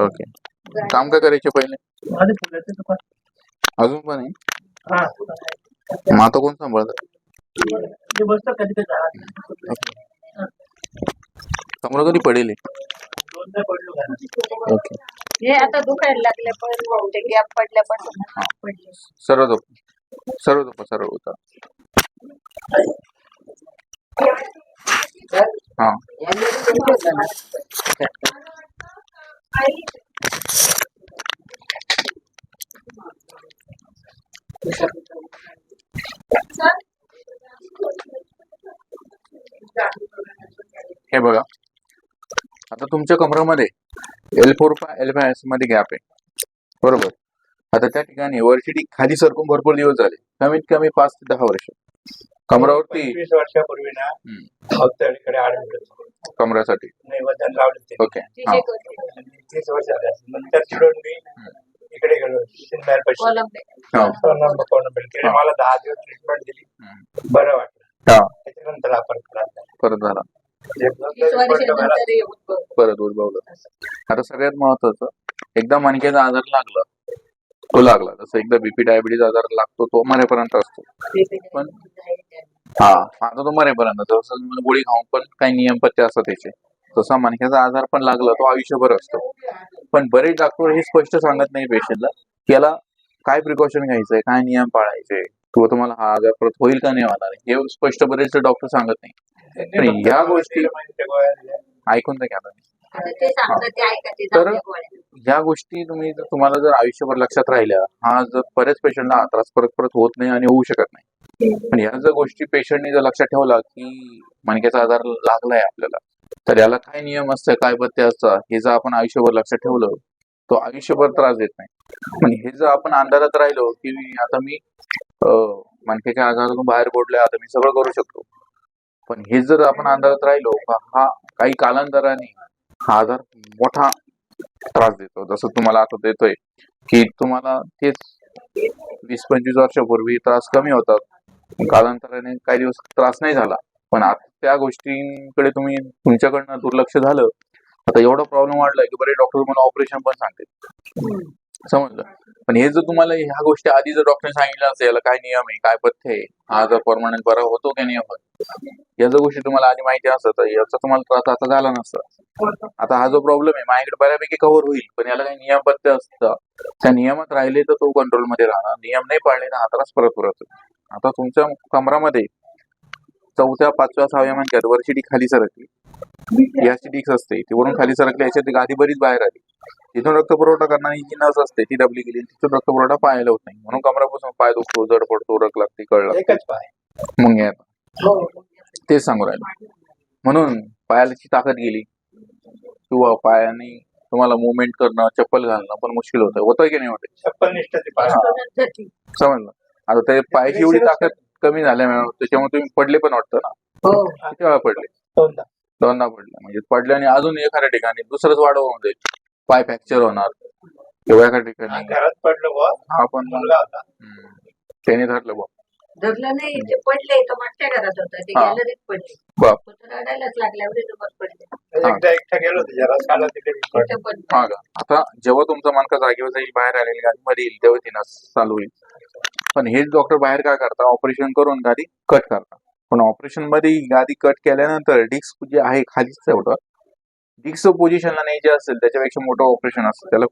Okay. काम काय करायचे पहिले? अजून पण आहे? हा मग आता कोण सांभाळत? ते बसतं कधी पडेल हे? ओके. हे आता दुखायला लागले पण गॅप पडल्यापासून सर्व झोप सर्व झोप सर्व होता हा। हे बघा. आता तुमच्या कमरामध्ये L four L five S मध्ये गॅप आहे. बरोबर? आता त्या ठिकाणी वरची खाली सरकून भरपूर दिवस झाले. कमीत कमी पाच ते दहा वर्ष. कमरावरती पंचवीस वर्षापूर्वी ना अवतळीकडे आढळलं. कमरासाठी. नाही वजन लावलं ओके. हा तीस वर्ष झाले. नंतर चिडून मी इकडे गेलो. पैसे हा. मला दहा दिवस ट्रीटमेंट दिली. बरं वाटलं. त्याच्यानंतर आपण. परत झाला. परत उद्भवलं. आता सगळ्यात महत्वाचं एकदा मणक्याचा आजार लागला. तो लागला. जसं एकदा बीपी डायबिटीज आजार लागतो तो मरेपर्यंत असतो. पण हा आता तो मरेपर्यंत. जसं गोळी खाऊन पण काही नियम पत्ते असतात त्याचे. तसा मणक्याचा आजार पण लागला तो आयुष्यभर असतो. पण बरेच डॉक्टर हे स्पष्ट सांगत नाही पेशंटला की याला काय प्रिकॉशन घ्यायचंय काय नियम पाळायचे किंवा तुम्हाला हा आजार परत होईल का नाही होणार हे स्पष्ट बरेच डॉक्टर सांगत नाही. या गोष्टी-. ऐकून तर घ्या तर- या ह्या गोष्टी तुम्ही जर तुम्हाला जर आयुष्यभर लक्षात राहिल्या हा जर बऱ्याच पेशंटला हा त्रास परत परत होत नाही आणि होऊ शकत नाही. पण ह्या जर गोष्टी पेशंटने जर लक्षात ठेवला की मणक्याचा आजार लागलाय आपल्याला तर याला काय नियम असतं काय पत्ते असतं हे जर आपण आयुष्यभर लक्षात ठेवलं तो आयुष्यभर त्रास देत नाही. पण हे जर आपण अंधारात राहिलो की आता मी मणक्याच्या आजारातून बाहेर पडलोय आता मी सगळं करू शकतो. पण हे जर आपण अंधारात राहिलो हा काही कालांतराने हा आजार मोठा त्रास देतो. जसं तुम्हाला आता देतोय की तुम्हाला तेच वीस पंचवीस वर्षापूर्वी त्रास कमी होतात. कालांतराने काही दिवस त्रास नाही झाला. पण आता त्या गोष्टींकडे तुम्ही तुमच्याकडनं दुर्लक्ष झालं. आता एवढा प्रॉब्लेम वाढलाय की बरे डॉक्टर तुम्हाला ऑपरेशन पण सांगते समजलं पण हे जर तुम्हाला ह्या गोष्टी आधी जर डॉक्टर सांगितलं असेल याला काय नियम आहे काय पथ्य आहे हा जर परमनंट बरा होतो का नियम होत या जर गोष्टी तुम्हाला आधी माहिती असत तर याचा तुम्हाला त्रास आता झाला नसता. आता हा जो प्रॉब्लेम आहे माझ्याकडे बऱ्यापैकी कव्हर होईल पण याला काही नियम पथ्य असतं. त्या नियमात राहिले तर तो कंट्रोलमध्ये राहणार. नियम नाही पाळले तर हा त्रास परत परत आता तुमच्या कमरामध्ये चौथ्या पाचव्या सहाव्या महिन्यात वरची डी खाली सरकली. याची डिक्स असते. ती वरून खाली सरकली याच्यात गादी बरीच बाहेर आली. तिथून रक्त पुरवठा करणारी जी नस असते ती दबली गेली तिथून रक्त पुरवठा पायाला होत नाही. म्हणून कमरापासून पाय दुखतो जड पडतो रग लागते कळ लागते. एकच पाय. मग तेच सांगू राहिलो. म्हणून पायाची ताकद गेली. किंवा पायाने तुम्हाला मुवमेंट करणं चप्पल घालणं पण मुश्किल होतं. होतं की नाही होते? ती- समजलं. आता ते पायाची एवढी ताकद कमी झाल्यामुळे त्याच्यामुळे तुम्ही पडले पण वाटतं ना? हो. किती वेळा पडले? दोनदा. पडले. म्हणजे पडले आणि अजून एखाद्या ठिकाणी दुसरंच वाढव होऊन जाईल. पाय फ्रॅक्चर होणार. किंवा एका ठिकाणी. घरात पडलो बुवा. हा पण मुलगा होता. हम्म, त्याने धरलं बघ धरलं नाही ते पडले तो मागच्या घरात होता. ते हा. गॅलरीत पडले. बाप. तो तर रडायलाच लागल्यावर जबर पडले. एकदा एकटा गेलो होतो जरा काला तिकडे मी पडलो. तिथं पण हा का? आता जेव्हा तुमचा मनका जागेवर जाईल बाहेर आलेली गाडी मध्ये येईल तेव्हा ती नस चालू होईल. पण हेच डॉक्टर बाहेर काय करता? ऑपरेशन करून गादी कट करता. पण ऑपरेशनमध्ये गादी कट केल्यानंतर डिस्क जे आहे खालीच ठेवतं डिक्स पोझिशनला नाही जे असेल त्याच्यापेक्षा मोठं ऑपरेशन असतं त्याला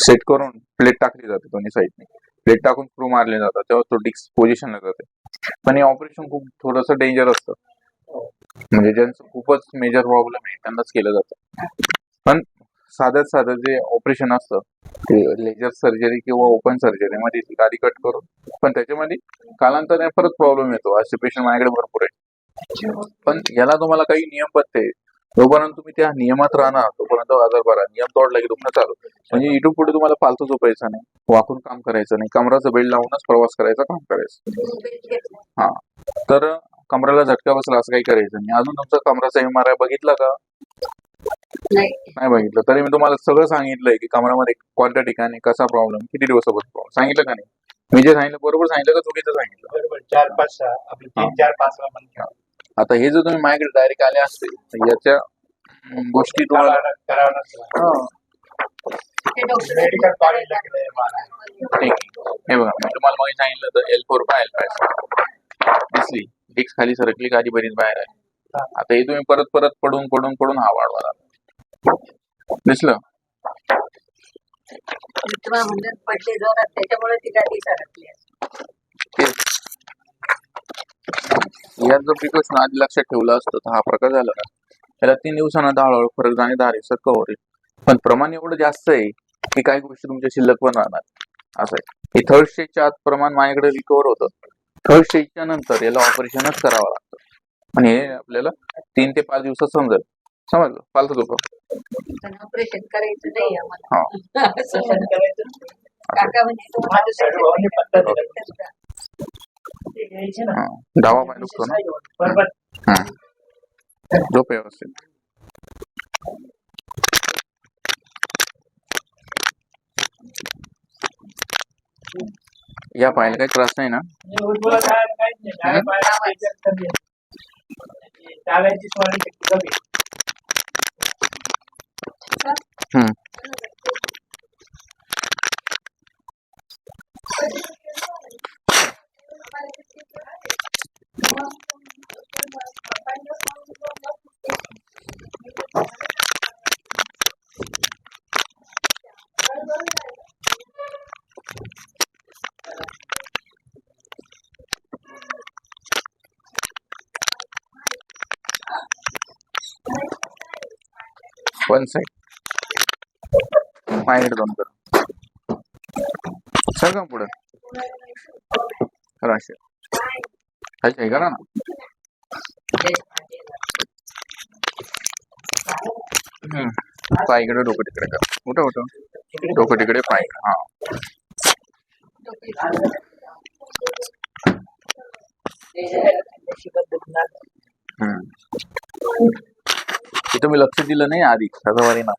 सेट करून प्लेट टाकली जाते दोन्ही साईडने प्लेट टाकून स्क्रू मारले जातात तेव्हा तो डिक्स पोझिशनला जाते. पण हे ऑपरेशन खूप थोडस डेंजर असतं. म्हणजे ज्यांचं खूपच मेजर प्रॉब्लेम आहे त्यांनाच केलं जातं. पण साध्यात साधं जे ऑपरेशन असतं ते लेजर सर्जरी किंवा ओपन सर्जरी मध्ये गाडी कट करून पण त्याच्यामध्ये कालांतराने परत प्रॉब्लेम येतो. असे पेशंट माझ्याकडे भरपूर आहे पण याला तुम्हाला काही नियम पत्ते जोपर्यंत तुम्ही त्या नियमात राहणार तोपर्यंत आजार बरा नियम तोडला की दुखणं चालू. म्हणजे इथून पुढे तुम्हाला फालतू झोपायचं नाही वाकून काम करायचं नाही कमराचं बेल्ट लावूनच प्रवास करायचा काम करायचं. हा. तर कमराला झटका बसला असं काही करायचं नाही. अजून तुमचा कमराचा एम आर आय बघितला का? नाही. बघितलं. तरी मी तुम्हाला सगळं सांगितलंय की कमरामध्ये कोणत्या ठिकाणी कसा प्रॉब्लेम किती दिवसापासून प्रॉब्लेम सांगितलं का नाही? मी जे सांगितलं बरोबर सांगितलं का चुकीचं सांगितलं? बरोबर. चार पाच सहा आपले तीन चार पाच ला आता हे जर तुम्ही माझ्याकडे डायरेक्ट आले असते तर याच्या गोष्टी तुम्हाला हा. हे बघा मी तुम्हाला मग सांगितलं तर एल फोर एल फाय दिसली डिक्स खाली सरकली आधी बरीच बाहेर आहे आता हे तुम्ही परत परत पडून पडून पडून हा वाढवा लागला. दिसलं पडले जोरात त्याच्यामुळे ती गाडी सरकली यात जर प्रिकॉशन आधी लक्षात ठेवलं असतं तर हा प्रकार झाला. त्याला तीन दिवसानंतर हळूहळू फरक जाणे दहा दिवसात कव्हर होईल पण प्रमाण एवढं जास्त आहे की काही गोष्टी तुमच्या शिल्लक पण राहणार. असं आहे. हे थर्ड स्टेजच्या आत प्रमाण माझ्याकडे रिकवर होतं. थर्ड स्टेजच्या नंतर याला ऑपरेशनच करावं लागतं. आणि हे आपल्याला तीन ते पाच दिवसात समजेल. समजलं? फालतू लोक. ऑपरेशन करायचं नाही डावा पाय दुखतो ना। हाँ। झोप व्यवस्थित। या पायाला काही त्रास नाही ना। चालायची काय काहीच नाही डाव्या पायाला त्याच्यात कमी आहे. डाव्याची स्वारी शक्ती पाय इकडे डोकं तिकडे करा. कुठं कुठं डोकं तिकडे पाय. हा. हम्म. इथं मी लक्ष दिलं नाही आधी. सजावारी ना.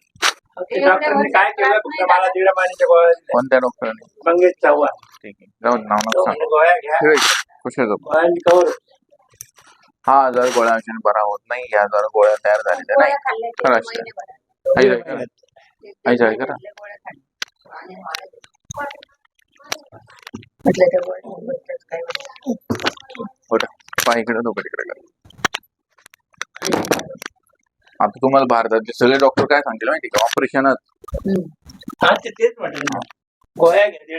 ते डॉक्टरने काय केलं? तुमच्या मला दीड महिन्याच्या गोळ्या दिल्या. कोणत्या डॉक्टरांनी? मंगेश चव्हाण. ठीक आहे. जाऊन नाव तो नका सांग. म्हणे गोळ्या घ्या. खुश आहे गोळ्यांनी कवर. हा आजार गोळ्या औषध बरा होत नाही या आजार गोळ्या तयार झालेल्या नाही. खरं. आई जाय करा. आई जाय करा. गोळ्या खाल्ल्या. आणि म्हटलं त्या गोळ्या काय बरं पाय इकडे डोकं तिकडे करा. आता तुम्हाला भारतातले सगळे डॉक्टर काय सांगतील माहिती का? ऑपरेशनच. हा तेच ना. गोळ्या घ्या